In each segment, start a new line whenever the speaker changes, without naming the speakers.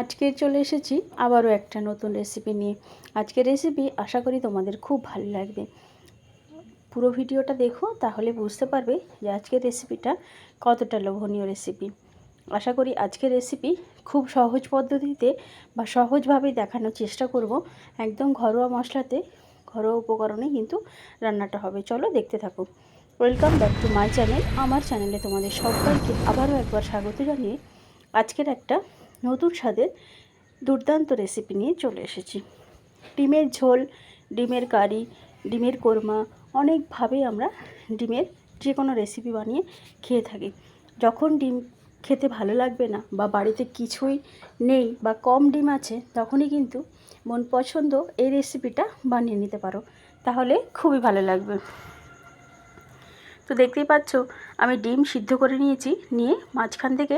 আজকে চলে এসেছি আবারও একটা নতুন রেসিপি নিয়ে। আজকের রেসিপি আশা করি তোমাদের খুব ভালো লাগবে। পুরো ভিডিওটা দেখো, তাহলে বুঝতে পারবে যে আজকের রেসিপিটা কতটা লোভনীয় রেসিপি আশা করি আজকের রেসিপি খুব সহজ পদ্ধতিতে বা সহজভাবেই দেখানোর চেষ্টা করব। একদম ঘরোয়া মশলাতে, ঘরোয়া উপকরণে কিন্তু রান্নাটা হবে। চলো দেখতে থাকো। Welcome back to my channel আমার চ্যানেলে তোমাদের সবাইকে আবারও একবার স্বাগত জানিয়ে আজকের একটা নতুন স্বাদের দুর্দান্ত রেসিপি নিয়ে চলে এসেছি। ডিমের ঝোল, ডিমের কারি, ডিমের কোরমা, অনেকভাবেই আমরা ডিমের যে কোনো রেসিপি বানিয়ে খেয়ে থাকি। যখন ডিম খেতে ভালো লাগবে না বা বাড়িতে কিছুই নেই বা কম ডিম আছে, তখনই কিন্তু মন পছন্দ এই রেসিপিটা বানিয়ে নিতে পারো। তাহলে খুবই ভালো লাগবে। তো দেখতেই পাচ্ছ, আমি ডিম সিদ্ধ করে নিয়েছি, নিয়ে মাঝখান থেকে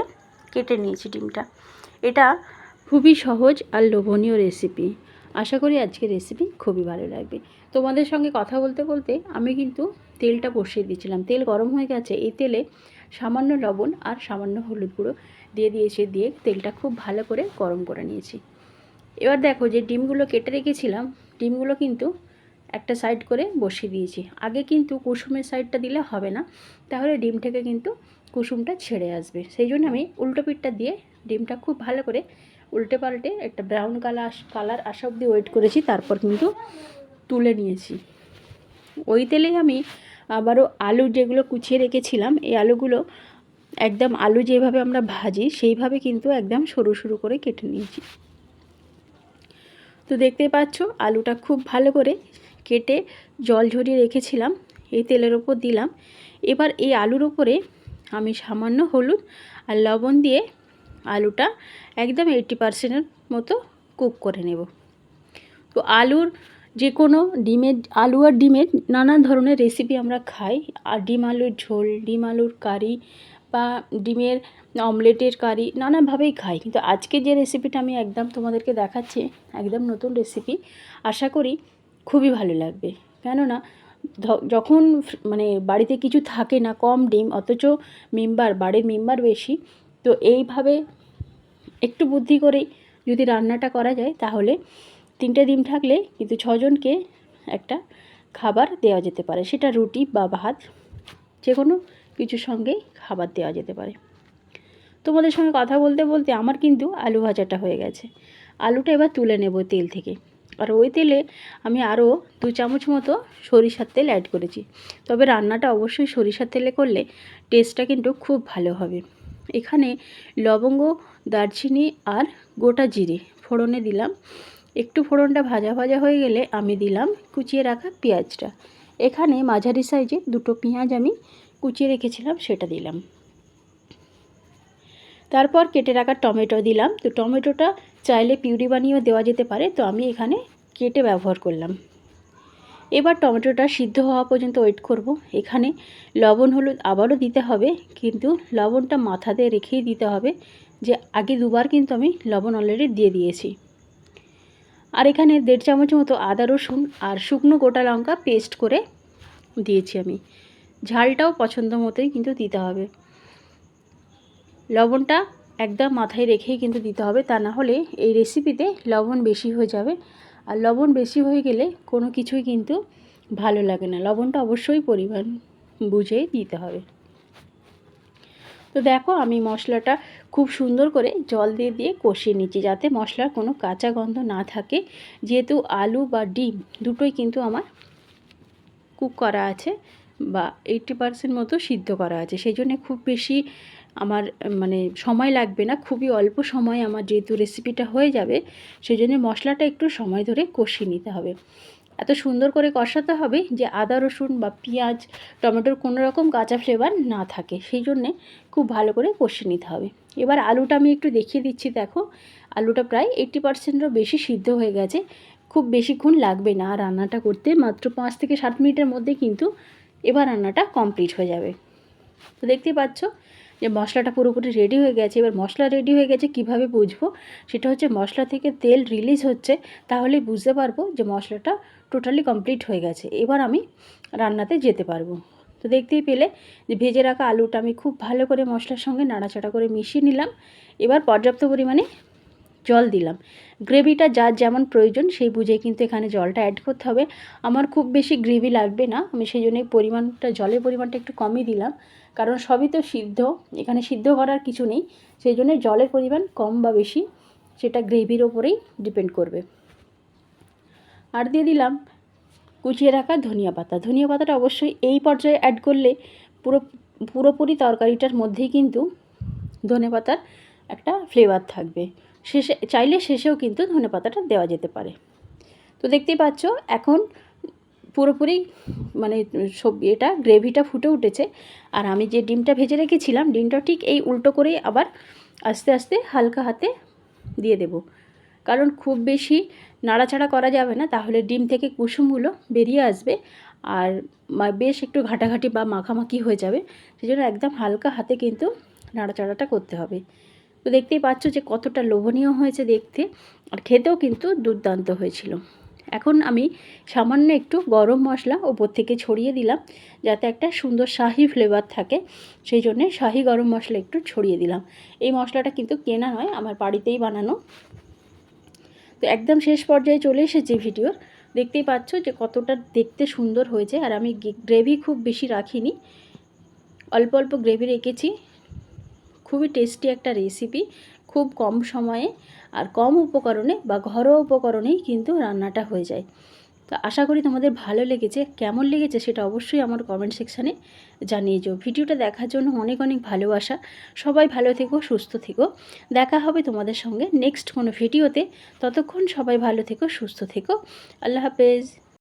কেটে নিয়েছি ডিমটা। এটা খুবই সহজ আর লোভনীয় রেসিপি আশা করি আজকের রেসিপি খুবই ভালো লাগবে। তোমাদের সঙ্গে কথা বলতে বলতে আমি কিন্তু তেলটা বসিয়ে দিয়েছিলাম। তেল গরম হয়ে গেছে, এই তেলে সামান্য লবণ আর সামান্য হলুদ গুঁড়ো দিয়ে দিয়েছি, দিয়ে তেলটা খুব ভালো করে গরম করে নিয়েছি। এবার দেখো যে ডিমগুলো কেটে রেখেছিলাম, ডিমগুলো কিন্তু একটা সাইড করে বসিয়ে দিয়েছি। আগে কিন্তু কুসুমের সাইডটা দিলে হবে না, তাহলে ডিম থেকে কিন্তু কুসুমটা ছেড়ে আসবে। সেই জন্য আমি উল্টো পিঠটা দিয়ে ডিমটা খুব ভালো করে উল্টে পাল্টে একটা ব্রাউন কালার কালার আসা অব্দি ওয়েট করেছি, তারপর কিন্তু তুলে নিয়েছি। ওই তেলেই আমি আবারও আলু যেগুলো কুচিয়ে রেখেছিলাম, এই আলুগুলো একদম আলু যেভাবে আমরা ভাজি, সেইভাবে কিন্তু একদম সরু সরু করে কেটে নিয়েছি। তো দেখতে পাচ্ছ, আলুটা খুব ভালো করে কেটে জল ঝরিয়ে রেখেছিলাম, এই তেলের ওপর দিলাম। এবার এই আলুর ওপরে আমি সামান্য হলুদ আর লবণ দিয়ে আলুটা একদম এইটটি পারসেন্টের মতো কুক করে নেব। তো আলুর যে কোনো ডিমের, আলু আর ডিমের নানা ধরনের রেসিপি আমরা খাই। আর ডিম আলুর ঝোল, ডিম আলুর কারি বা ডিমের অমলেটের কারি নানাভাবেই খাই। কিন্তু আজকে যে রেসিপিটা আমি একদম তোমাদেরকে দেখাচ্ছি, একদম নতুন রেসিপি আশা করি খুবই ভালো লাগবে। কেননা যখন মানে বাড়িতে কিছু থাকে না, কম ডিম, অথচ মেম্বার, বাড়ির মেম্বার বেশি, তো এইভাবে একটু বুদ্ধি করেই যদি রান্নাটা করা যায়, তাহলে তিনটে ডিম থাকলে কিন্তু ছজনকে একটা খাবার দেওয়া যেতে পারে। সেটা রুটি বা ভাত যে কোনো কিছুর সঙ্গেই খাবার দেওয়া যেতে পারে। তোমাদের সঙ্গে কথা বলতে বলতে আমার কিন্তু আলু ভাজাটা হয়ে গেছে। আলুটা এবার তুলে নেব তেল থেকে। আর ওই তেলে আমি আরও দু চামচ মতো সরিষার তেল অ্যাড করেছি। তবে রান্নাটা অবশ্যই সরিষার তেলে করলে টেস্টটা কিন্তু খুব ভালো হবে। এখানে লবঙ্গ, দারচিনি আর গোটা জিরে ফোড়নে দিলাম। একটু ফোড়নটা ভাজা ভাজা হয়ে গেলে আমি দিলাম কুচিয়ে রাখা পেঁয়াজটা। এখানে মাঝারি সাইজে দুটো পেঁয়াজ আমি কুচিয়ে রেখেছিলাম, সেটা দিলাম। তারপর কেটে রাখা টমেটো দিলাম। তো টমেটোটা চাইলে পিউরি বানিয়েও দেওয়া যেতে পারে। তো আমি এখানে কেটে ব্যবহার করলাম। এবার টমেটোটা সিদ্ধ হওয়া পর্যন্ত ওয়েট করব। এখানে লবণ, হলুদ আবারও দিতে হবে। কিন্তু লবণটা মাথাতে রেখেই দিতে হবে যে আগে দুবার কিন্তু আমি লবণ অলরেডি দিয়ে দিয়েছি। আর এখানে দেড় চামচ মতো আদা, রসুন আর শুকনো গোটা লঙ্কা পেস্ট করে দিয়েছি আমি। ঝালটাও পছন্দ মতোই কিন্তু দিতে হবে। লবণটা একদম মাথায় রেখেই কিন্তু দিতে হবে। তা না হলে এই রেসিপিতে লবণ বেশি হয়ে যাবে। আর লবণ বেশি হয়ে গেলে কোনো কিছুই কিন্তু ভালো লাগে না। লবণটা অবশ্যই পরিমাণ বুঝেই দিতে হবে। তো দেখো আমি মশলাটা খুব সুন্দর করে জল দিয়ে দিয়ে কষিয়ে নিচ্ছি যাতে মশলার কোনো কাঁচা গন্ধ না থাকে। যেহেতু আলু বা ডিম দুটোই কিন্তু আমার কুক করা আছে বা এইটটি পারসেন্ট মতো সিদ্ধ করা আছে। সেই জন্যে খুব বেশি আমার মানে সময় লাগবে না, খুবই অল্প সময় আমার যেহেতু রেসিপিটা হয়ে যাবে সেই জন্য মশলাটা একটু সময় ধরে কষিয়ে নিতে হবে। এত সুন্দর করে কষাতে হবে যে আদা, রসুন বা পেঁয়াজ, টমেটোর কোনো রকম কাঁচা ফ্লেভার না থাকে, সেই জন্যে খুব ভালো করে কষিয়ে নিতে হবে। এবার আলুটা আমি একটু দেখিয়ে দিচ্ছি, দেখো। আলুটা প্রায় এইট্টি পার্সেন্টেরও বেশি সিদ্ধ হয়ে গেছে, খুব বেশিক্ষণ লাগবে না রান্নাটা করতে, মাত্র পাঁচ থেকে সাত মিনিটের মধ্যে কিন্তু এবার রান্নাটা কমপ্লিট হয়ে যাবে। তো দেখতেই পাচ্ছ যে মশলাটা পুরোপুরি রেডি হয়ে গেছে, এবার মশলা রেডি হয়ে গেছে কীভাবে বুঝব? সেটা হচ্ছে মশলা থেকে তেল রিলিজ হচ্ছে তাহলে বুঝতে পারব যে মশলাটা টোটালি কমপ্লিট হয়ে গেছে। এবার আমি রান্নাতে যেতে পারব। তো দেখতেই পেলে যে ভেজে রাখা আলুটা আমি খুব ভালো করে মশলার সঙ্গে নাড়াচাড়া করে মিশিয়ে নিলাম। এবার পর্যাপ্ত পরিমাণে জল দিলাম। গ্রেভিটা যার যেমন প্রয়োজন সেই বুঝে কিন্তু এখানে জলটা অ্যাড করতে হবে। আমার খুব বেশি গ্রেভি লাগবে না, আমি সেই জন্য পরিমাণটা, জলের পরিমাণটা একটু কমই দিলাম। কারণ সবই তো সিদ্ধ, এখানে সিদ্ধ করার কিছু নেই। সেই জন্য জলের পরিমাণ কম বা বেশি সেটা গ্রেভির ওপরেই ডিপেন্ড করবে। আর দিয়ে দিলাম কুচিয়ে রাখা ধনিয়া পাতা। ধনিয়া পাতাটা অবশ্যই এই পর্যায়ে অ্যাড করলে পুরো, পুরোপুরি তরকারিটার মধ্যেই কিন্তু ধনে পাতার একটা ফ্লেভার থাকবে। শেষে, চাইলে শেষেও কিন্তু ধনে পাতাটা দেওয়া যেতে পারে। তো দেখতেই পাচ্ছ, এখন পুরোপুরি মানে সব এটা গ্রেভিটা ফুটে উঠেছে। আর আমি যে ডিমটা ভেজে রেখেছিলাম, ডিমটা ঠিক এই উল্টো করেই আবার আস্তে আস্তে হালকা হাতে দিয়ে দেব। কারণ খুব বেশি নাড়াচাড়া করা যাবে না, তাহলে ডিম থেকে কুসুমগুলো বেরিয়ে আসবে। আর বেশ একটু ঘাটাঘাটি বা মাখামাখি হয়ে যাবে সেই জন্য একদম হালকা হাতে কিন্তু নাড়াচাড়াটা করতে হবে। তো দেখতেই পাচ্ছ যে কতটা লোভনীয় হয়েছে দেখতে। আর খেতেও কিন্তু দুর্দান্ত হয়েছিল। এখন আমি সামান্য একটু গরম মশলা ওপর থেকে ছড়িয়ে দিলাম, যাতে একটা সুন্দর শাহি ফ্লেভার থাকে। সেই জন্যে শাহি গরম মশলা একটু ছড়িয়ে দিলাম। এই মশলাটা কিন্তু কেনা নয়, আমার বাড়িতেই বানানো। তো একদম শেষ পর্যায়ে চলে এসেছে ভিডিওর দেখতেই পাচ্ছ যে কতটা দেখতে সুন্দর হয়েছে। আর আমি গ্রেভি খুব বেশি রাখিনি। অল্প অল্প গ্রেভি রেখেছি। খুবই টেস্টি একটা রেসিপি খুব কম সময়ে আর কম উপকরণে বা ঘরোয়া উপকরণেই কিন্তু রান্নাটা হয়ে যায়। তো আশা করি তোমাদের ভালো লেগেছে, কেমন লেগেছে সেটা অবশ্যই আমার কমেন্ট সেকশানে জানিয়ে যাও। ভিডিওটা দেখার জন্য অনেক অনেক ভালোবাসা। সবাই ভালো থেকো, সুস্থ থেকো। দেখা হবে তোমাদের সঙ্গে নেক্সট কোনো ভিডিওতে ততক্ষণ সবাই ভালো থেকো, সুস্থ থেকো। আল্লাহ হাফেজ।